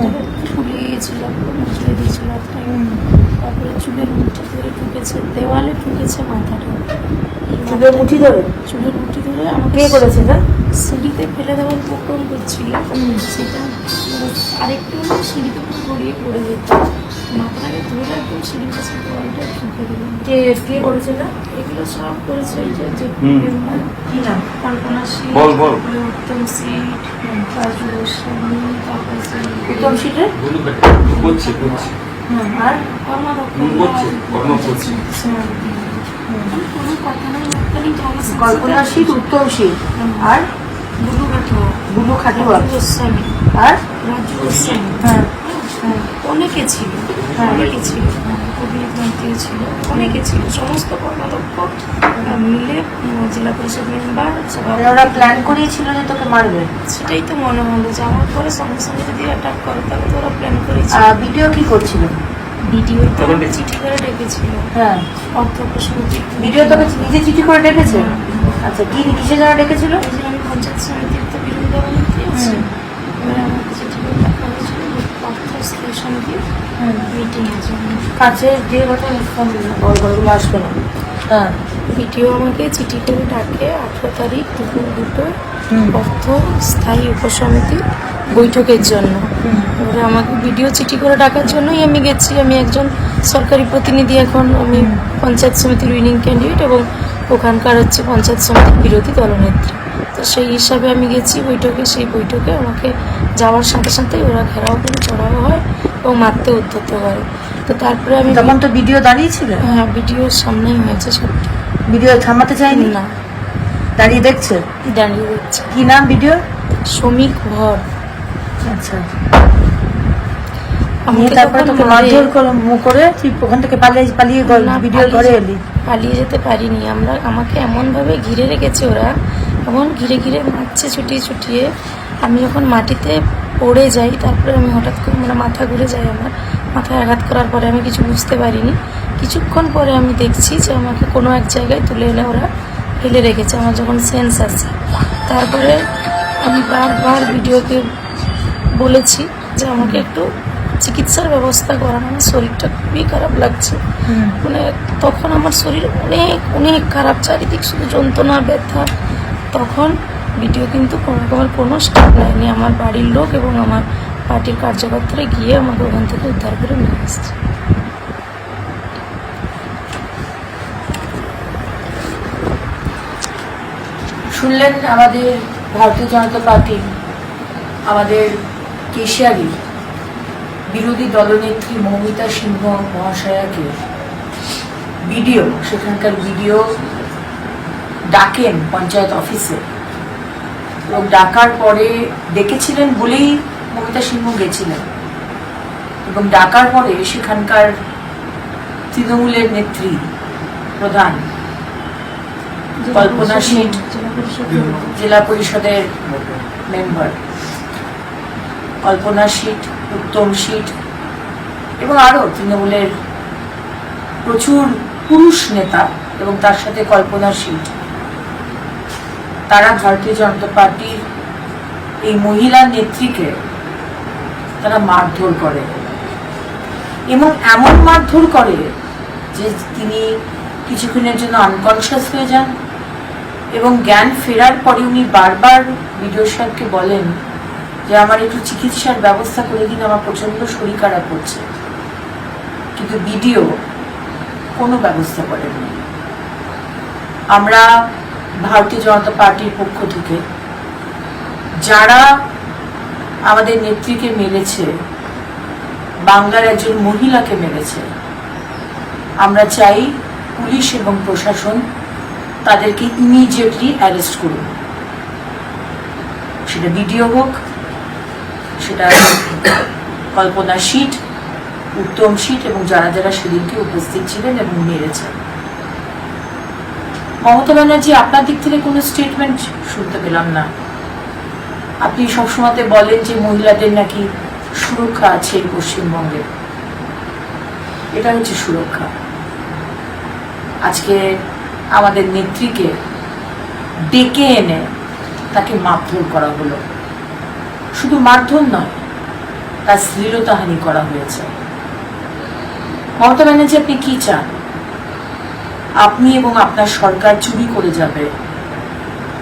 ধরে ফুলিয়ে গিয়েছিল পুরো মুচড়ে দিয়েছিল একটা তারপরে চুলের মুঠি ধরে ঢুকেছে দেওয়ালে ঢুকেছে মাথাটা। চুলের মুঠি ধরে? চুলের মুঠি ধরে আমাকে করেছে সিঁড়িতে ফেলে দেওয়ার উপক্রম করছিল। সেটা মানে আরেকটু হলে সিঁড়িতে পুরো গড়িয়ে পড়ে যেত মাথাটাকে ধরে একদম সিঁড়ির কাছে দেওয়ালটা ঢুকে দিলাম কে এগুলো সব করেছে এই যে যে কি নাম? কল্পনা শীত বল, বল। তারপরে উত্তম সিট রাজু গোস্বামী তারপরে উত্তম করছে করছে। আর হুম, করছে, কর্ম করছে। কোনো কথা নাই একটাই জায়গা কল্পনা শীত উত্তম শীত আর? বুলু কাঠুয়া বুলু খাটুয়া। গোস্বামী। আর রাজু গোস্বামী হ্যাঁ হ্যাঁ, অনেকে ছিল হ্যাঁ। অনেকে ছিল কবি ভারতীয় ছিল অনেকে ছিল সমস্ত কর্মাধ্যক্ষ মিলে জেলা পরিষদ মেম্বার ওরা প্ল্যান করিয়েছিল যে তোকে মারবে? সেটাই তো মনে হলো যে আমার পরে সঙ্গে সঙ্গে যদি অ্যাটাক করে তাহলে তো ওরা প্ল্যান করেছিল। আর ভিডিও কি করছিল? ভিডিও তো চিঠি করে ডেকেছিল। হ্যাঁ। সমিতি ভিডিও তোকে নিজে চিঠি করে ডেকেছে? আচ্ছা কি কিসের জন্য ডেকেছিল? আমি পঞ্চায়েত সমিতির তো বিরোধী হুম। এবারে আমাকে মিটিংয়ের জন্য কাছে যে কথা ফোন আসবে না। হ্যাঁ। ভিডিও আমাকে চিঠি করে ডাকে আঠেরো তারিখ দুপুর দুটো অর্থ স্থায়ী বৈঠকের জন্য। আমাকে ভিডিও চিঠি করে ডাকার জন্যই আমি গেছি। আমি একজন সরকারি প্রতিনিধি এখন। আমি পঞ্চায়েত সমিতির উইনিং ক্যান্ডিডেট এবং ওখানকার হচ্ছে পঞ্চায়েত সমিতির বিরোধী দলনেত্রী। তো সেই হিসাবে আমি গেছি বৈঠকে। সেই বৈঠকে আমাকে যাওয়ার সাথে সাথে ওরা ঘেরাও করে চড়াও হয় এবং মারতে উদ্যত হয়। তো তারপরে আমি তখন তো ভিডিও দাঁড়িয়েছিল? হ্যাঁ ভিডিওর সামনেই হয়েছে সবটা ভিডিও থামাতে চাইনি না। দাঁড়িয়ে দেখছে? দাঁড়িয়ে দিচ্ছে কি নাম ভিডিও শ্রমিক ভর। আচ্ছা। আমাকে নিয়ে তারপরে তোকে মারধর করে মুখ করে তুই ওখান থেকে পালিয়ে পালিয়ে না, ভিডিও পালিয়ে ঘরে এলি। পালিয়ে যেতে পারিনি। আমরা আমাকে এমনভাবে ঘিরে রেখেছে ওরা। এমন ঘিরে ঘিরে মারছে ছুটিয়ে ছুটিয়ে। আমি যখন মাটিতে পড়ে যাই তারপরে আমি হঠাৎ করে মানে মাথা ঘুরে যায় আমার। মাথায় আঘাত করার পরে আমি কিছু বুঝতে পারিনি। কিছুক্ষণ পরে আমি দেখছি যে আমাকে কোনো এক জায়গায় তুলে এনে ওরা ফেলে রেখেছে আমার যখন সেন্স আছে। তারপরে আমি বারবার ভিডিওকে বলেছি যে আমাকে একটু চিকিৎসার ব্যবস্থা করান আমার শরীরটা খুবই খারাপ লাগছে। মানে তখন আমার শরীর অনেক অনেক খারাপ চারিদিক শুধু যন্ত্রণা ব্যথা। তখন ভিডিও কিন্তু কোনো রকমের কোনো স্টেপ নেয়নি। আমার বাড়ির লোক এবং আমার পার্টির কার্যকর্তারা গিয়ে আমাকে ওখান থেকে উদ্ধার করে নিয়ে এসছে শুনলেন আমাদের ভারতীয় জনতা পার্টি, আমাদের কেশিয়ারি বিরোধী দলনেত্রী মৌমিতা সিংহ মহাশয়াকে ভিডিও, সেখানকার ভিডিও ডাকেন পঞ্চায়েত অফিসে। এবং ডাকার পরে ডেকেছিলেন বলেই মমিতা সিংহ গেছিলেন। এবং ডাকার পরে সেখানকার তৃণমূলের নেত্রী প্রধান কল্পনা শীত জেলা জেলা পরিষদের মেম্বার। কল্পনা শীত উত্তম শীত এবং আরও তৃণমূলের প্রচুর পুরুষ নেতা এবং তার সাথে কল্পনা শীত তারা ভারতীয় জনতা পার্টির এই মহিলা নেত্রীকে তারা মারধর করে। এবং এমন মারধর করে যে তিনি কিছুক্ষণের জন্য আনকনসিয়াস হয়ে যান এবং জ্ঞান ফেরার পরে উনি বারবার বিডিও সাহেবকে বলেন যে, আমার একটু চিকিৎসার ব্যবস্থা করে দিন, আমার প্রচণ্ড শরীর খারাপ হচ্ছে। কিন্তু বিডিও কোনো ব্যবস্থা করেননি। আমরা ভারতীয় জনতা পার্টির পক্ষ থেকে। যারা আমাদের নেত্রীকে মেরেছে, বাংলার একজন মহিলাকে মেরেছে, আমরা চাই পুলিশ এবং প্রশাসন তাদেরকে ইমিডিয়েটলি অ্যারেস্ট করুন। সেটা ভিডিও হোক, সেটা কল্পনা শীট উত্তম শীট এবং যারা যারা সেদিনকে উপস্থিত ছিলেন এবং মেরেছেন। মমতা ব্যানার্জি, আপনার দিক থেকে কোনো স্টেটমেন্ট শুনতে পেলাম না। আপনি সবসময়তে বলেন যে মহিলাদের নাকি সুরক্ষা আছে পশ্চিমবঙ্গে। এটা হচ্ছে সুরক্ষা। আজকে আমাদের নেত্রীকে ডেকে এনে তাকে মারধর করা হলো। শুধু মারধর নয়, তার শ্লীলতাহানি করা হয়েছে। মমতা ব্যানার্জি, আপনি কি চান? আপনি এবং আপনার সরকার চুরি করে যাবে।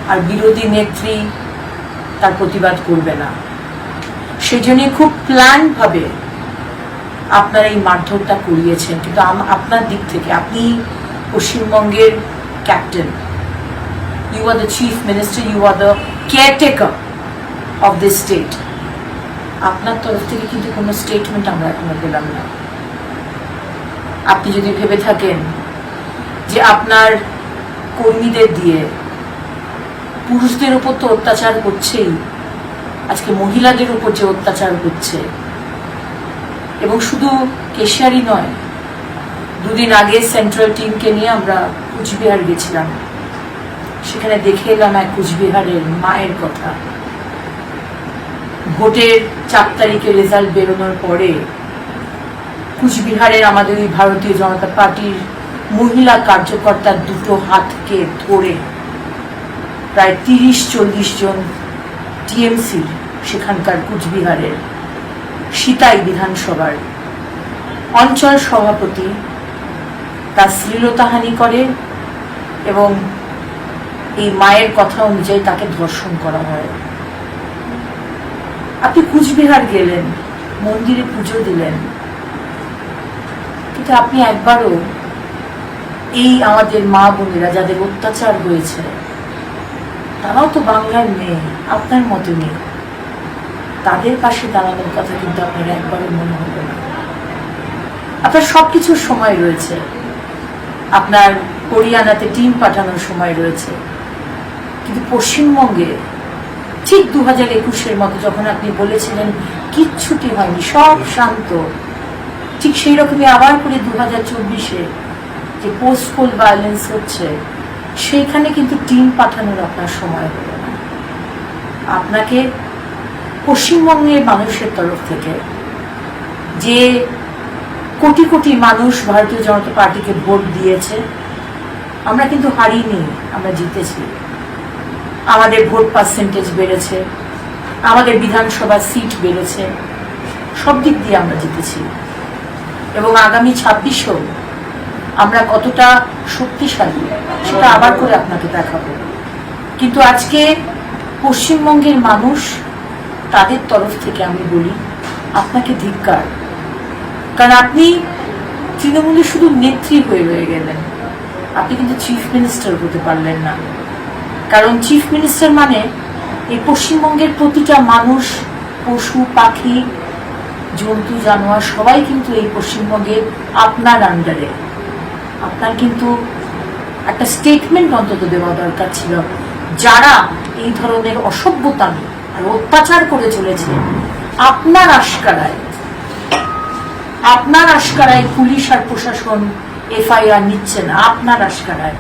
আর বিরোধী নেত্রী তার প্রতিবাদ করবে না। সেজন্য খুব প্ল্যান ভাবে আপনারা এই মারধরটা করিয়েছেন। কিন্তু আপনার দিক থেকে, আপনি পশ্চিমবঙ্গের captain. You are the chief minister you are the caretaker of this state আপনার তরফ থেকে কিন্তু কোনো স্টেটমেন্ট আমরা এখনও পেলাম না। আপনি যদি ভেবে থাকেন যে আপনার কর্মীদের দিয়ে পুরুষদের উপর তো অত্যাচার করছেই। আজকে মহিলাদের উপর যে অত্যাচার হচ্ছে। এবং শুধু কেশিয়ারি নয়, দুদিন আগে সেন্ট্রাল টিমকে নিয়ে আমরা কুচবিহার গেছিলাম। সেখানে দেখে এলাম এক কুচবিহারের মায়ের কথা। ভোটের চার তারিখে রেজাল্ট বেরোনোর পরে কুচবিহারের আমাদের ওই ভারতীয় জনতা পার্টির মহিলা কার্যকর্তার দুটো হাতকে ধরে প্রায় তিরিশ চল্লিশ জন টিএমসি, সেখানকার কুচবিহারের সিতাই বিধানসভার অঞ্চল সভাপতি তার শ্লীলতাহানি করে এবং এই মায়ের কথা অনুযায়ী তাকে ধর্ষণ করা হয়। আপনি কুচবিহার গেলেন, মন্দিরে পুজো দিলেন, কিন্তু আপনি একবারও এই আমাদের মা বোনেরা যাদের অত্যাচার হয়েছে, তারাও তো বাংলার মেয়ে, আপনার মতো মেয়ে। তাদের পাশে দাঁড়ানোর কথা কিন্তু আপনার একবারও মনে হলো না। আপনার সব কিছুর সময় রয়েছে। আপনার হরিয়ানাতে টিম পাঠানোর সময় রয়েছে। কিন্তু পশ্চিমবঙ্গে ঠিক দু হাজার একুশের মতো যখন আপনি বলেছিলেন, কিচ্ছুটি হয়নি, সব শান্ত। ঠিক সেই রকমই আবার করে দু হাজার চব্বিশে যে পোস্ট পোল ভায়োলেন্স হচ্ছে, সেইখানে কিন্তু টিম পাঠানোর আপনার সময় হলো না। আপনাকে পশ্চিমবঙ্গের মানুষের তরফ থেকে যে কোটি কোটি মানুষ ভারতীয় জনতা পার্টিকে ভোট দিয়েছে, আমরা কিন্তু হারিনি, আমরা জিতেছি। আমাদের ভোট পার্সেন্টেজ বেড়েছে, আমাদের বিধানসভা সিট বেড়েছে, সব দিক দিয়ে আমরা জিতেছি। এবং আগামী ছাব্বিশেও আমরা কতটা শক্তিশালী, সেটা আবার করে আপনাকে দেখাবো। কিন্তু আজকে পশ্চিমবঙ্গের মানুষ তাদের তরফ থেকে আমি বলি, আপনাকে ধিক্কার। কারণ আপনি তৃণমূলে শুধু নেত্রী হয়ে রয়ে গেলেন। আপনি কিন্তু চিফ মিনিস্টার হতে পারলেন না। কারণ চিফ মিনিস্টার মানে এই পশ্চিমবঙ্গের প্রতিটা মানুষ, পশু, পাখি, জন্তু, জানোয়ার, সবাই কিন্তু এই পশ্চিমবঙ্গে আপনার আন্ডারে আপনার কিন্তু একটা স্টেটমেন্ট অন্তত দেওয়া দরকার ছিল। যারা এই ধরনের অসভ্যতা আর অত্যাচার করে চলেছে আপনার আশকারায় আপনার আশকারায় পুলিশ আর প্রশাসন, এফআইআর নিচ্ছে না, আপনার আশকারায়।